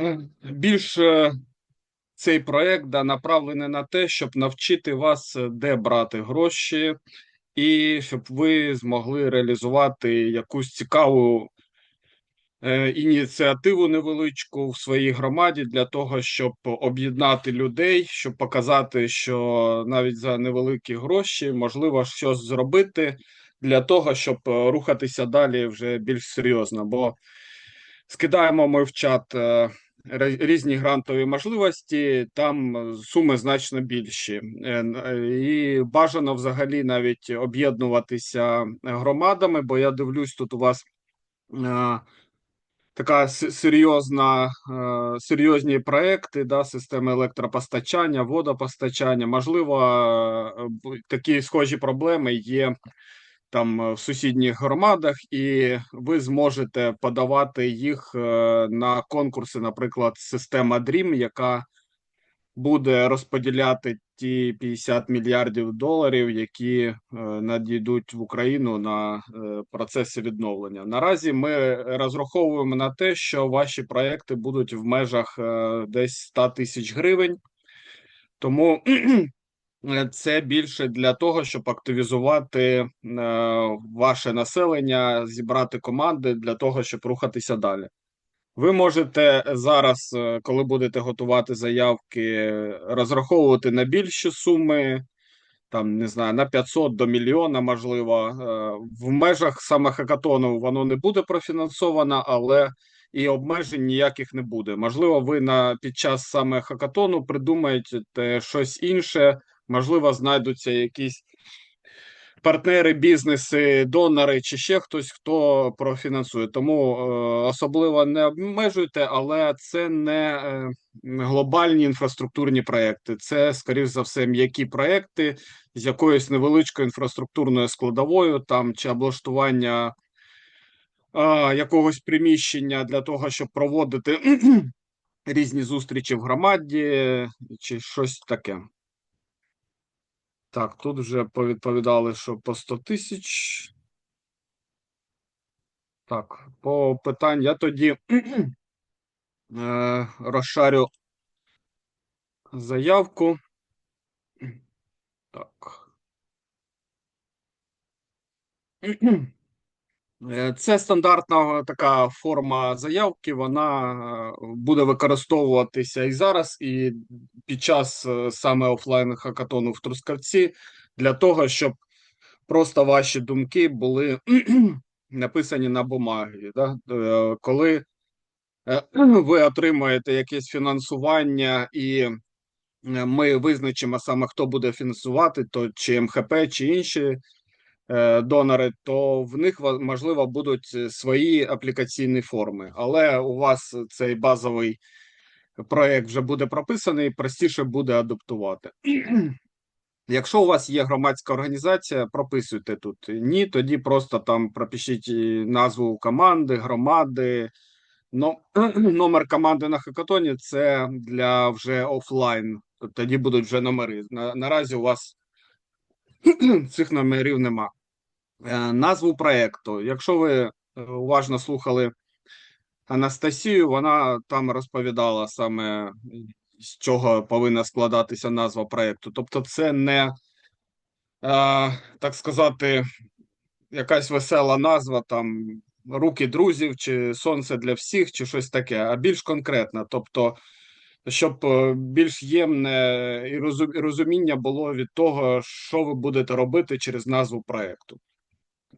Е, Більш е, цей проект да, направлений на те, щоб навчити вас, е, де брати гроші, і щоб ви змогли реалізувати якусь цікаву е, ініціативу невеличку в своїй громаді для того, щоб об'єднати людей, щоб показати, що навіть за невеликі гроші можливо щось зробити для того, щоб рухатися далі вже більш серйозно. Бо скидаємо ми в чат е, різні грантові можливості, там е, суми значно більші. Е, е, І бажано взагалі навіть об'єднуватися громадами, бо я дивлюсь, тут у вас така серйозна, серйозні проекти, да, системи електропостачання, водопостачання. Можливо, такі схожі проблеми є там е, в сусідніх громадах, і ви зможете подавати їх е, на конкурси, наприклад, система DREAM, яка буде розподіляти ті 50 мільярдів доларів, які е, надійдуть в Україну на процеси відновлення. Наразі ми розраховуємо на те, що ваші проекти будуть в межах десь 100 тисяч гривень. Тому Це більше для того, щоб активізувати е, ваше населення, зібрати команди для того, щоб рухатися далі. Ви можете зараз, е, коли будете готувати заявки, розраховувати на більші суми, там не знаю, на 500 до мільйона, можливо. Е, В межах саме хакатону воно не буде профінансовано, але і обмежень ніяких не буде. Можливо, ви на під час саме хакатону придумаєте щось інше, можливо, знайдуться якісь партнери, бізнеси, донори чи ще хтось, хто профінансує. Тому е, особливо не обмежуйте, але це не е, глобальні інфраструктурні проекти. Це, скоріш за все, м'які проекти з якоюсь невеличкою інфраструктурною складовою, там чи облаштування а, якогось приміщення для того, щоб проводити різні зустрічі в громаді, чи щось таке. Так, тут вже повідповідали, що по 100 тисяч. Так, по питань я тоді е, розшарю заявку. Так. Е, Це стандартна така форма заявки. Вона е, буде використовуватися і зараз, і під час е, саме офлайн хакатону в Трускавці для того, щоб просто ваші думки були написані на бумагі. Да? Коли ви отримаєте якесь фінансування і ми визначимо саме, хто буде фінансувати, то чи МХП, чи інші донори, то в них можливо будуть е, свої аплікаційні форми. Але у вас цей базовий проект вже буде прописаний, простіше буде адаптувати. Якщо у вас є громадська організація, прописуйте тут. Ні, тоді просто там пропишіть е, назву команди, громади. Но, номер команди на хакатоні це для вже офлайн. Тоді будуть вже номери. На, наразі у вас цих номерів нема. Е, назву проекту. Якщо ви е, уважно слухали Анастасію, вона там розповідала саме з чого повинна складатися назва проекту. Тобто, це не, е, так сказати, якась весела назва там руки друзів, чи сонце для всіх, чи щось таке, а більш конкретна. Тобто, щоб е, більш ємне і розуміння було від того, що ви будете робити через назву проекту.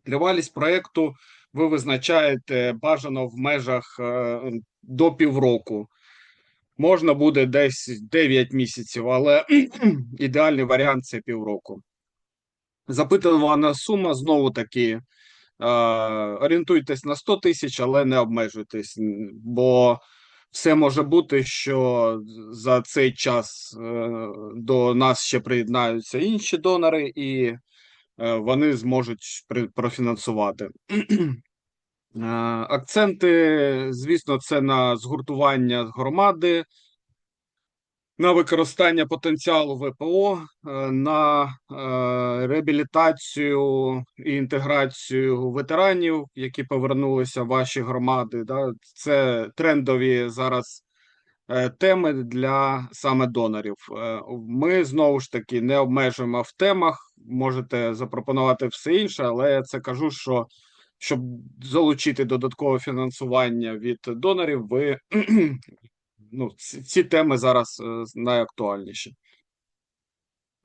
Тривалість проекту ви визначаєте бажано в межах е, до півроку. Можна буде десь 9 місяців, але ідеальний варіант це півроку. Запитана сума знову таки. е, Орієнтуйтесь на 100 тисяч, але не обмежуйтесь, бо все може бути, що за цей час е, до нас ще приєднаються інші донори, і е, вони зможуть профінансувати. Е, Акценти, звісно, це на згуртування громади, на використання потенціалу ВПО, е, на е, реабілітацію і інтеграцію ветеранів, які повернулися в ваші громади. Це трендові зараз е, теми для саме донорів. Ми знову ж таки не обмежуємо в темах, можете запропонувати все інше, але я це кажу, що щоб залучити додаткове фінансування від донорів, ви ну, ці, теми зараз е, найактуальніші.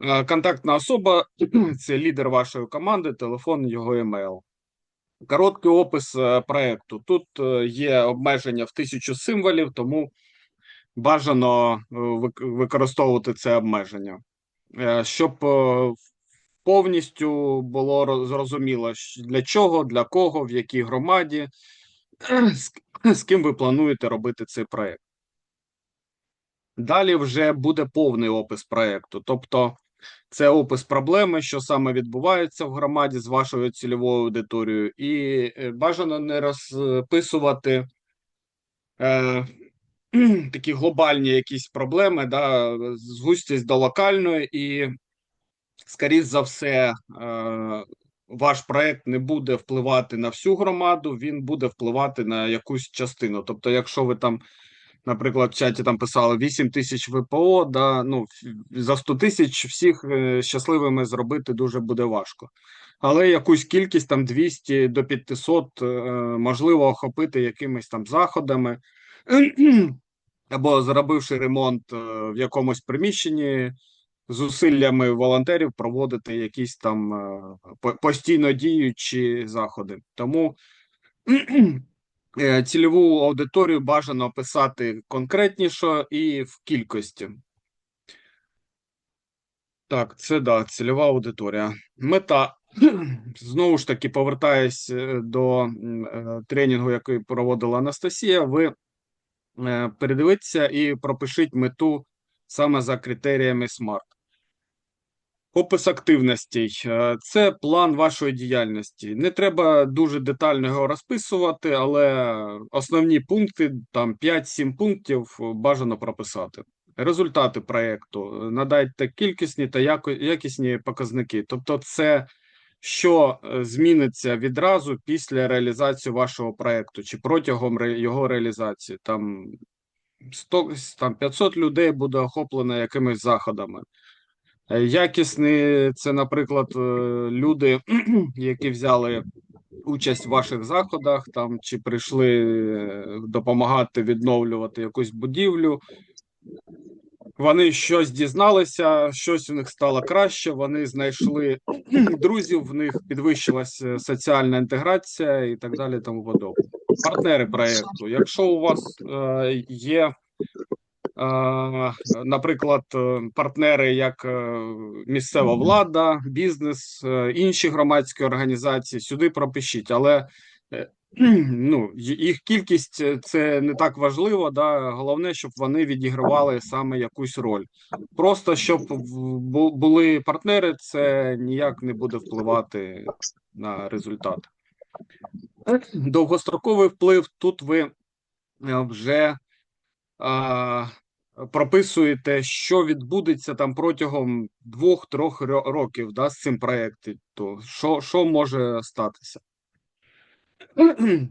Е, Контактна особа це лідер вашої команди, телефон, його емейл. Короткий опис е, проекту. Тут є обмеження в тисячу символів, тому бажано використовувати це обмеження, щоб повністю було зрозуміло, для чого, для кого, в якій громаді, з ким ви плануєте робити цей проект. Далі вже буде повний опис проекту, тобто це опис проблеми, що саме відбувається в громаді з вашою цільовою аудиторією, і е, бажано не розписувати е, такі глобальні якісь проблеми, да, згустість до локальної, і, скоріш за все, е, ваш проект не буде впливати на всю громаду, він буде впливати на якусь частину. Тобто, якщо ви там наприклад, в чаті там писали 8 тисяч ВПО, да, ну, за 100 тисяч всіх е, щасливими зробити дуже буде важко. Але якусь кількість там 200 до 500 е, можливо охопити якимись там заходами, або зробивши ремонт е, в якомусь приміщенні, зусиллями волонтерів проводити якісь там постійно діючі заходи. Тому Цільову аудиторію бажано описати конкретніше і в кількості. Так, це да, цільова аудиторія. Мета. Знову ж таки, повертаюсь е, до е, тренінгу, який проводила Анастасія. Ви е, передивіться і пропишіть мету саме за критеріями SMART. Опис активностей Е, це план вашої діяльності. Не треба дуже детально його розписувати, але основні пункти, там 5-7 пунктів, бажано прописати. Результати проєкту. Надайте кількісні та якісні показники. Тобто, це що е, зміниться відразу після реалізації вашого проєкту чи протягом його реалізації. Там 100, там 500 людей буде охоплено якимись заходами. Е, Якісні це, наприклад, е, люди, які взяли участь в ваших заходах, там чи прийшли е, допомагати відновлювати якусь будівлю. Вони щось дізналися, щось у них стало краще. Вони знайшли друзів, в них підвищилася соціальна інтеграція і так далі. Тому подобне. Партнери проєкту. Якщо у вас е, є наприклад, е, партнери як е, місцева влада, бізнес, е, інші громадські організації, сюди пропишіть, але е, ну, їх кількість е, це не так важливо. Да? Головне, щоб вони відігравали саме якусь роль. Просто щоб були партнери, це ніяк не буде впливати на результат. Довгостроковий вплив тут ви е, вже а, прописуєте, що відбудеться там протягом двох-трьох ро- років да, з цим проєктом, то що, що може статися?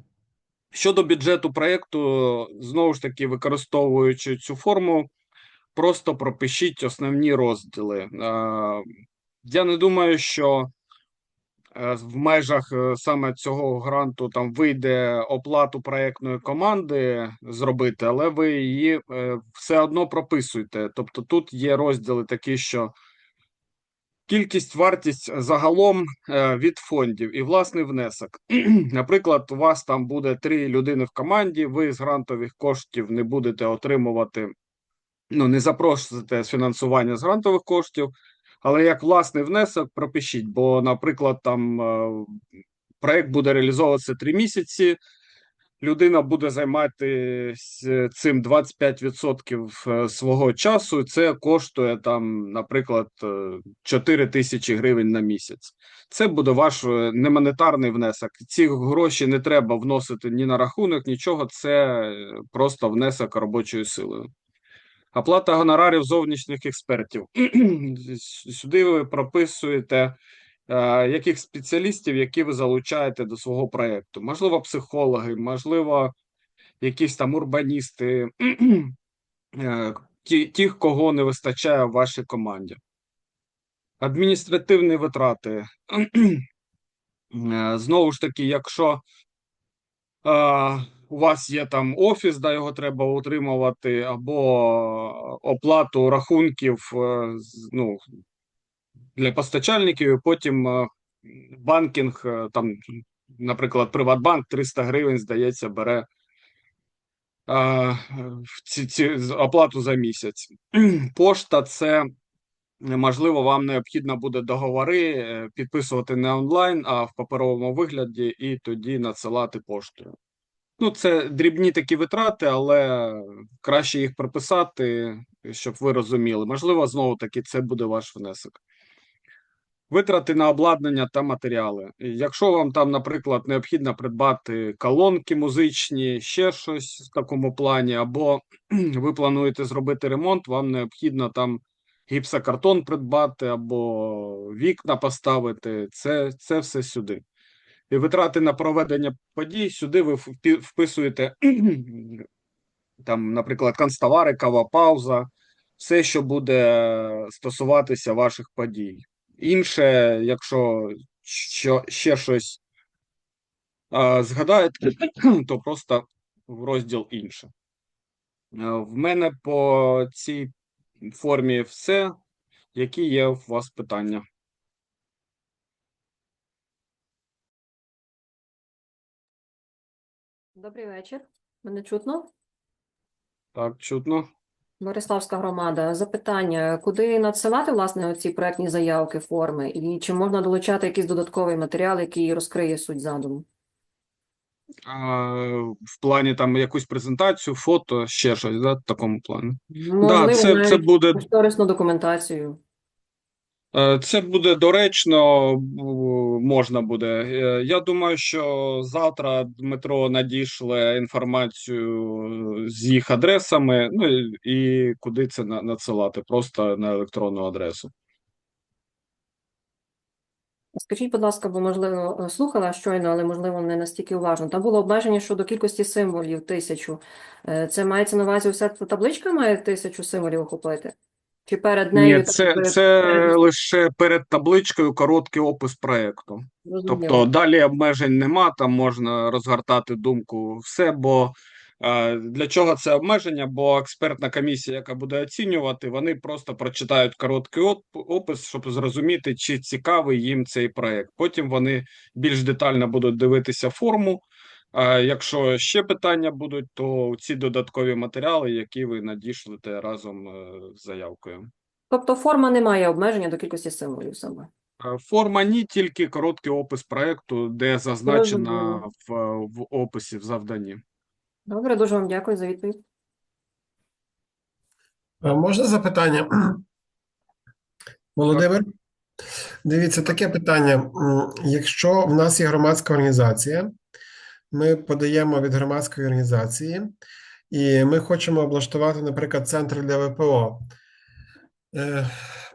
Щодо бюджету проєкту, знову ж таки, використовуючи цю форму, просто пропишіть основні розділи. Я не думаю, що е, в межах е, саме цього гранту там вийде оплату проектної команди зробити, але ви її е, все одно прописуєте. Тобто тут є розділи такі, що кількість, вартість загалом е, від фондів і власний внесок. Наприклад, у вас там буде три людини в команді, ви з грантових коштів не будете отримувати, ну не запросите з фінансування з грантових коштів. Але як власний внесок пропишіть, бо, наприклад, там е, проект буде реалізовуватися три місяці, людина буде займатися цим 25% е, свого часу, і це коштує там, наприклад, е, 4 тисячі гривень на місяць. Це буде ваш е, немонетарний внесок. Ці гроші не треба вносити ні на рахунок, нічого. Це е, просто внесок робочою силою. Оплата гонорарів зовнішніх експертів. Сюди ви прописуєте, е, яких спеціалістів, які ви залучаєте до свого проєкту. Можливо, психологи, можливо, якісь там урбаністи, е, тих, кого не вистачає в вашій команді. Адміністративні витрати. Е, Знову ж таки, якщо у вас є там офіс, да, його треба утримувати, або оплату рахунків е, ну, для постачальників, і потім е, банкінг, е, там, наприклад, Приватбанк 300 гривень, здається, бере е, ці, ці, оплату за місяць. Пошта це. Можливо, вам необхідно буде договори е, підписувати не онлайн, а в паперовому вигляді, і тоді надсилати поштою. Ну, це дрібні такі витрати, але краще їх прописати, щоб ви розуміли. Можливо, знову таки це буде ваш внесок. Витрати на обладнання та матеріали. Якщо вам там, наприклад, необхідно придбати колонки музичні, ще щось в такому плані, або ви плануєте зробити ремонт, вам необхідно там гіпсокартон придбати або вікна поставити. Це, це все сюди. Витрати на проведення подій сюди ви вписуєте там, наприклад, канцтовари, кава, пауза, все, що буде стосуватися ваших подій. Інше, якщо що, ще щось а, згадаєте, то просто в розділ інше. Е, В мене по цій формі все. Які є у вас питання? Добрий вечір. Мене чутно? Так, чутно. Бориславська громада. Запитання, куди надсилати, власне, оці проектні заявки, форми, і чи можна долучати якийсь додатковий матеріал, який розкриє суть задуму? А, в плані там якусь презентацію, фото, ще щось, да, в такому плані. Можливо, Да, це, це навіть буде кошторисну документацію. Е, Це буде доречно, можна буде. Е, Я думаю, що завтра Дмитро надішле інформацію з їх адресами, ну і, куди це надсилати, просто на електронну адресу. Скажіть, будь ласка, бо, можливо, слухала щойно, але, можливо, не настільки уважно. Там було обмеження щодо кількості символів тисячу. Е, Це мається на увазі, ця табличка має тисячу символів охопити? Чи перед нею Ні, це, якби, це перед- лише перед табличкою короткий опис проекту. Зрозуміло. Тобто далі обмежень нема, там можна розгортати думку все, бо е, для чого це обмеження? Бо експертна комісія, яка буде оцінювати, вони просто прочитають короткий опис, щоб зрозуміти, чи цікавий їм цей проект. Потім вони більш детально будуть дивитися форму. А якщо ще питання будуть, то ці додаткові матеріали, які ви надішлете разом е, з заявкою. Тобто форма не має обмеження до кількості символів саме. Е, Форма ні, тільки короткий опис проекту, де зазначено Зрозуміло. в, в описі в завданні. Добре, дуже вам дякую за відповідь. Можна запитання? Володимир, дивіться, таке питання. Якщо в нас є громадська організація, ми подаємо від громадської організації, і ми хочемо облаштувати, наприклад, центр для ВПО. Е,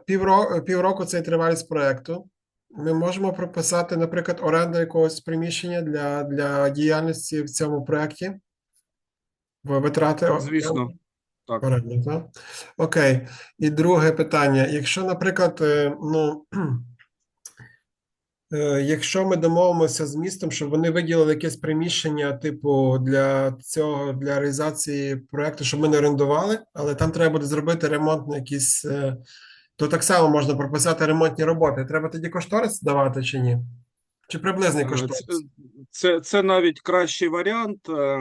Півроку, півроку це тривалість проекту. Ми можемо прописати, наприклад, оренду якогось приміщення для, для діяльності в цьому проєкті? Витрати Звісно, так. Оренда, так? Окей. І друге питання. Якщо, наприклад, е, ну, якщо ми домовимося з містом, щоб вони виділили якесь приміщення, типу, для цього, для реалізації проекту, щоб ми не орендували, але там треба буде зробити ремонт на якісь, е, то так само можна прописати ремонтні роботи. Треба тоді кошторис давати чи ні? Чи приблизний Е, кошторис? Це, це, це навіть кращий варіант. Е,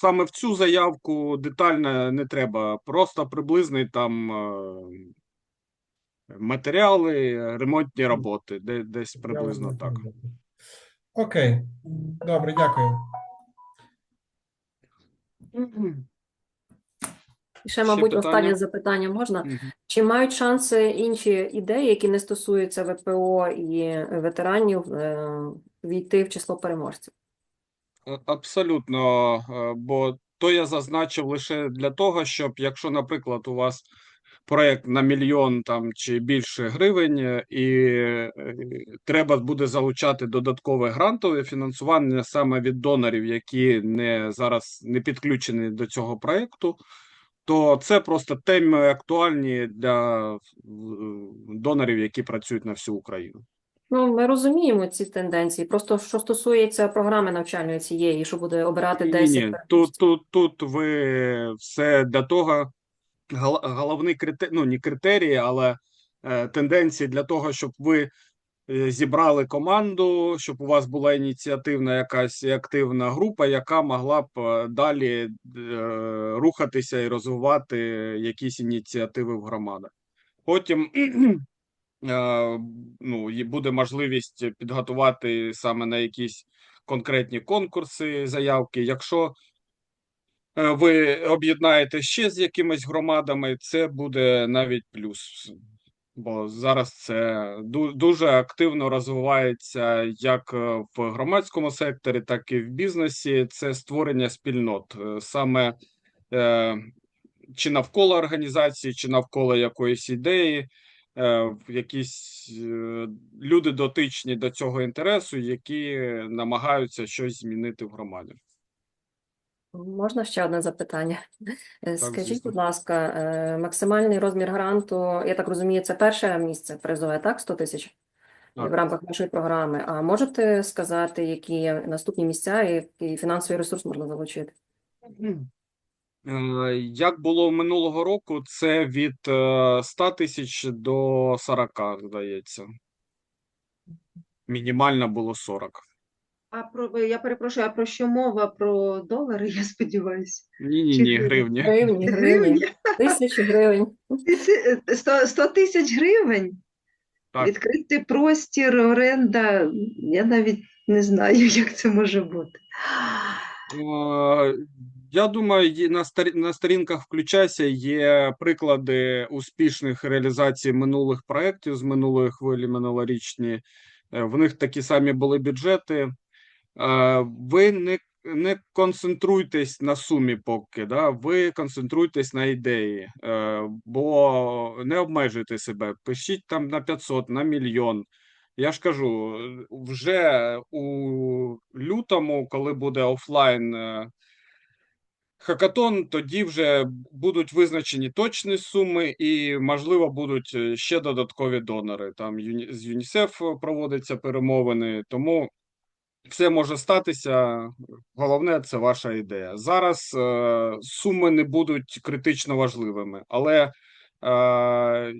Саме в цю заявку детально не треба, просто приблизний там е, матеріали, ремонтні роботи, де, десь приблизно так. Окей. Добре, дякую. І ще, Ще мабуть, питання? останнє запитання можна. Мгм. Чи мають шанси інші ідеї, які не стосуються ВПО і ветеранів, е, війти в число переможців? Е, Абсолютно, е, бо то я зазначив лише для того, щоб якщо, наприклад, у вас проект на мільйон там чи більше гривень, е, і е, треба буде залучати додаткове грантове фінансування саме від донорів, які не зараз не підключені до цього проекту, то це просто теми актуальні для е, донорів, які працюють на всю Україну. Ну, ми розуміємо ці тенденції. Просто що стосується програми навчальної цієї, що буде обирати Ні, ні, тут, тут, тут ви все для того, гол- головний критерій, ну не критерії, але е, тенденції для того, щоб ви е, зібрали команду, щоб у вас була ініціативна якась активна група, яка могла б е, далі рухатися і розвивати якісь ініціативи в громадах. Потім ну, буде можливість підготувати саме на якісь конкретні конкурси заявки. Якщо ви об'єднаєте ще з якимись громадами, це буде навіть плюс. Бо зараз це дуже активно розвивається як е, в громадському секторі, так і в бізнесі. Це створення спільнот. Е, Саме е, чи навколо організації, чи навколо якоїсь ідеї, е, якісь е, люди дотичні до цього інтересу, які намагаються щось змінити в громаді. Можна ще одне запитання? Е, Скажіть, звісно. будь ласка, е, максимальний розмір гранту, я так розумію, це перше місце призове, так? 100 тисяч в рамках нашої програми. А можете сказати, які наступні місця і який фінансовий ресурс можна залучити? Е, Як було минулого року, це від е, 100 тисяч до 40, здається. Мінімально було 40. А про я перепрошую, а про що мова? Про долари, я сподіваюся. Ні, ні, ні, гривні? гривні. Гривні, гривні, тисячі гривень. Сто, сто тисяч гривень? Так. Відкрити простір, оренда. Я навіть не знаю, як це може бути. Я думаю, на старі- на сторінках включайся є приклади успішних реалізацій минулих проєктів з минулої хвилі, минулорічні. Е, В них такі самі були бюджети. Е, Ви не, не концентруйтесь на сумі поки, да? ви концентруйтесь на ідеї, е, бо не обмежуйте себе. Пишіть там на 500, на мільйон. Я ж кажу, вже у лютому, коли буде офлайн е, хакатон, тоді вже будуть визначені точні суми і, можливо, будуть ще додаткові донори. Там з ЮНІСЕФ проводяться перемовини, тому все може статися. Головне це ваша ідея. Зараз е, суми не будуть критично важливими, але Е,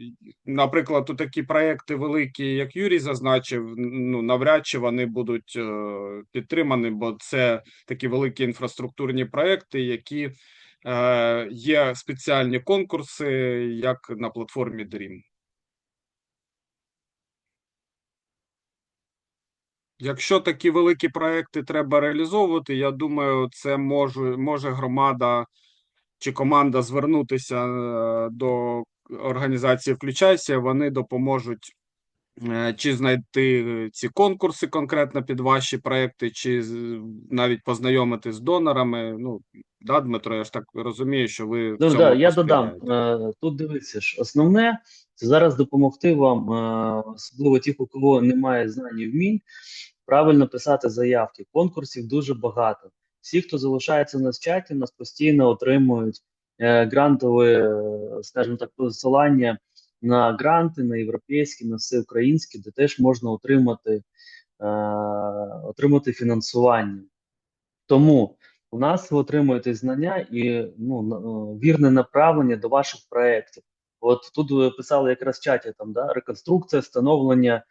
Наприклад, тут такі проекти великі, як Юрій зазначив, ну навряд чи вони будуть е, підтримані, бо це такі великі інфраструктурні проекти, які е, є спеціальні конкурси, як на платформі Dream. Якщо такі великі проекти треба реалізовувати, я думаю, це може, може громада чи команда звернутися е, до організації Включайся, вони допоможуть е, чи знайти ці конкурси конкретно під ваші проекти, чи навіть познайомити з донорами. Ну, да, Дмитро, я ж так розумію, що ви Ну, да, я додам. Е, Тут дивіться ж, основне це зараз допомогти вам, е, особливо ті, у кого немає знань і вмінь, правильно писати заявки. Конкурсів дуже багато. Всі, хто залишається в чаті, нас постійно отримують е, грантове, е, скажімо так, посилання на гранти, на європейські, на всеукраїнські, де теж можна отримати, отримати фінансування. Тому у нас ви отримуєте знання і ну, вірне направлення до ваших проєктів. От тут писали якраз в чаті там, да, реконструкція, встановлення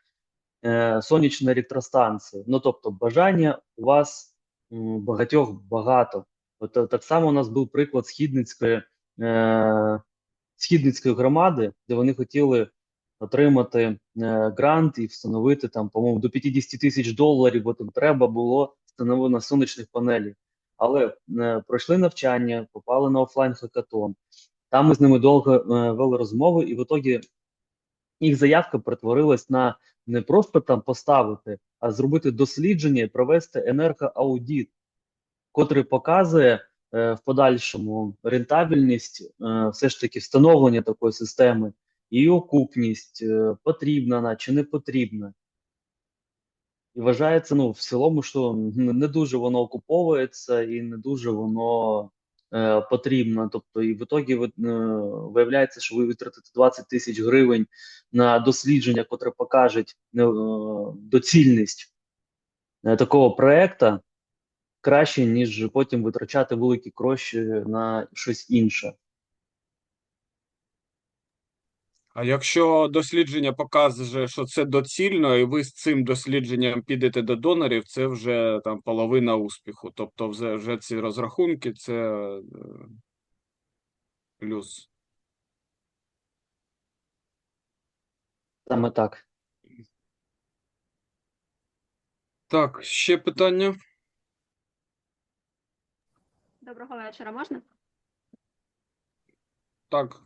е, сонячної електростанції. Ну, тобто, бажання у вас м, багатьох багато. От е, так само у нас був приклад Східницької, е, Східницької громади, де вони хотіли отримати е, грант і встановити там, по-моєму, до 50 тисяч доларів, бо там треба було встановлено сонячних панелей. Але е, пройшли навчання, попали на офлайн хакатон. Там ми з ними довго е, вели розмови, і в ітогі їх заявка перетворилась на не просто там поставити, а зробити дослідження і провести енергоаудит, котрий показує е, в подальшому рентабельність е, все ж таки встановлення такої системи, її окупність, е, потрібна вона чи не потрібна. І вважається, ну, в цілому, що не дуже воно окуповується і не дуже воно е, потрібна. Тобто, і в ітогі е, виявляється, що ви витратите 20 тисяч гривень на дослідження, котре покажуть е, доцільність е, такого проекту, краще, ніж потім витрачати великі гроші на щось інше. А якщо дослідження показує, що це доцільно, і ви з цим дослідженням підете до донорів, це вже там половина успіху. Тобто, вже, вже ці розрахунки це е, плюс. Саме так. Так, ще питання? Доброго вечора, можна? Так,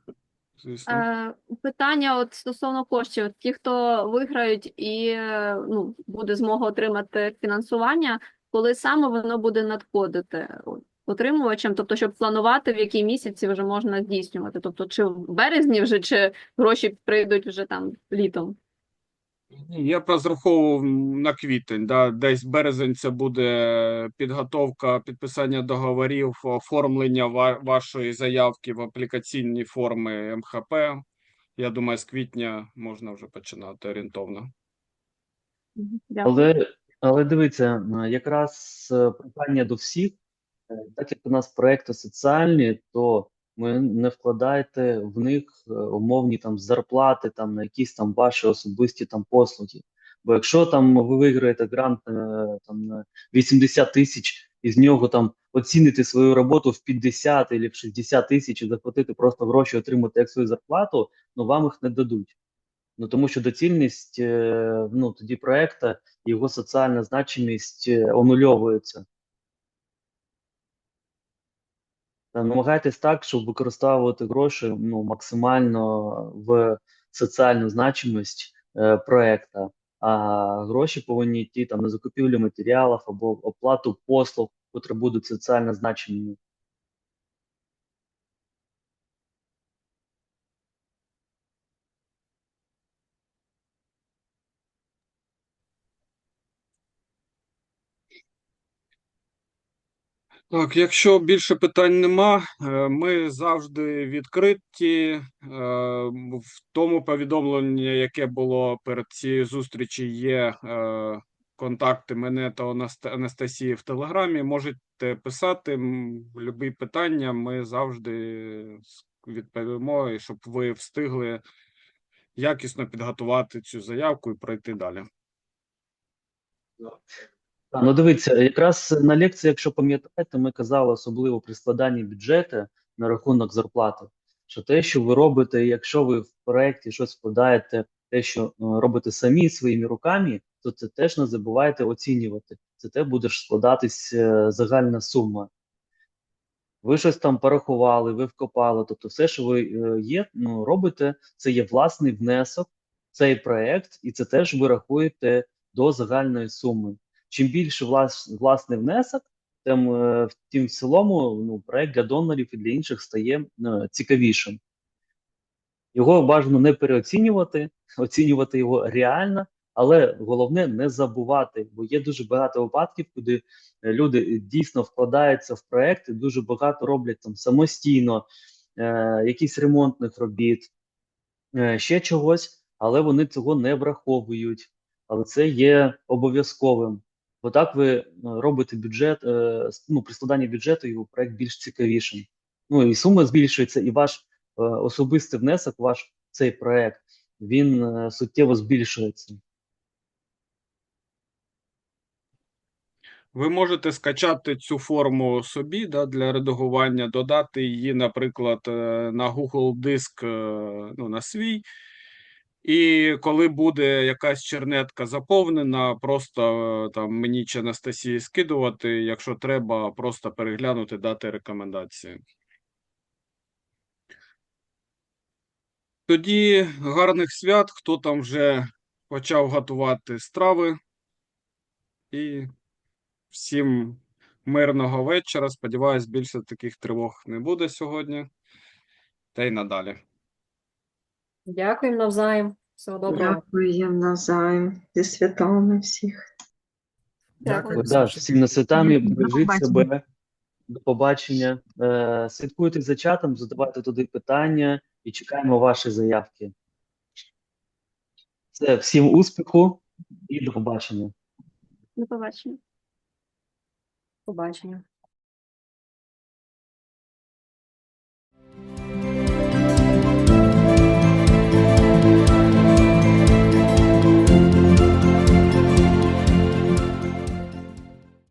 звісно. Е, питання от стосовно коштів. Ті, хто виграють і е, ну, буде змога отримати фінансування, коли саме воно буде надходити отримувачем? тобто, щоб планувати, в якій місяці вже можна здійснювати. Тобто, чи в березні вже, чи гроші прийдуть вже там літом. Я б розраховував на квітень, да, десь березень це буде підготовка, підписання договорів, оформлення вашої заявки в аплікаційні форми МХП. Я думаю, з квітня можна вже починати орієнтовно. Але, але дивіться, якраз е, питання до всіх, е, так як у нас проекти соціальні, то ви не вкладайте в них е, умовні там зарплати там на якісь там ваші особисті там послуги. Бо якщо там ви виграєте грант е, там на 80 тисяч, і з нього там оціните свою роботу в 50 або в 60 тисяч і заплатити просто гроші, отримати як свою зарплату, ну вам їх не дадуть. Ну тому що доцільність е, ну тоді проекту, його соціальна значимість онульовується. Та Намагайтесь так, щоб використовувати гроші ну, максимально в соціальну значимість е, проекту, а гроші повинні йти там на закупівлю матеріалів або оплату послуг, які будуть соціально значимими. Так, якщо більше питань нема, е, ми завжди відкриті. Е, В тому повідомленні, яке було перед цією зустрічі, є е, контакти мене та Анастасії в Телеграмі. Можете писати любі питання. Ми завжди відповімо, і щоб ви встигли якісно підготувати цю заявку і пройти далі. Так, Ну, дивіться, якраз на лекції, якщо пам'ятаєте, ми казали, особливо при складанні бюджету на рахунок зарплати, що те, що ви робите, якщо ви в проєкті щось складаєте, те, що е, робите самі своїми руками, то це теж не забувайте оцінювати. Це те буде складатись е, загальна сума. Ви щось там порахували, ви вкопали, тобто все, що ви е, є, ну, робите, це є власний внесок цей проєкт, і це теж ви рахуєте до загальної суми чим більше влас, власний внесок, тим, е, в цілому ну, проект для донорів і для інших стає е, цікавішим. Його бажано не переоцінювати, оцінювати його реально, але головне не забувати, бо є дуже багато випадків, куди е, люди дійсно вкладаються в проекти, дуже багато роблять там самостійно, е, якісь ремонтних робіт, е, ще чогось, але вони цього не враховують. Але це є обов'язковим. Бо так ви е, робите бюджет, е, ну, при складанні бюджету його проект більш цікавішим. Ну і сума збільшується, і ваш е, особистий внесок, ваш цей проект, він суттєво збільшується. Ви можете скачати цю форму собі да, для редагування, додати її, наприклад, на Google диск ну, на свій. І коли буде якась чернетка заповнена, просто е, там мені чи Анастасії скидувати, якщо треба, просто переглянути, дати рекомендації. Тоді гарних свят, хто там вже почав готувати страви. І всім мирного вечора. Сподіваюсь, більше таких тривог не буде сьогодні. Та й надалі. Дякуємо навзаєм. Всього доброго. Дякую навзаєм зі святами всіх. Дякую. Да, всім на святами, бережіть себе. До побачення. Е, Слідкуйте за чатом, задавайте туди питання і чекаємо ваші заявки. Це всім успіху і до побачення. До побачення. Побачення.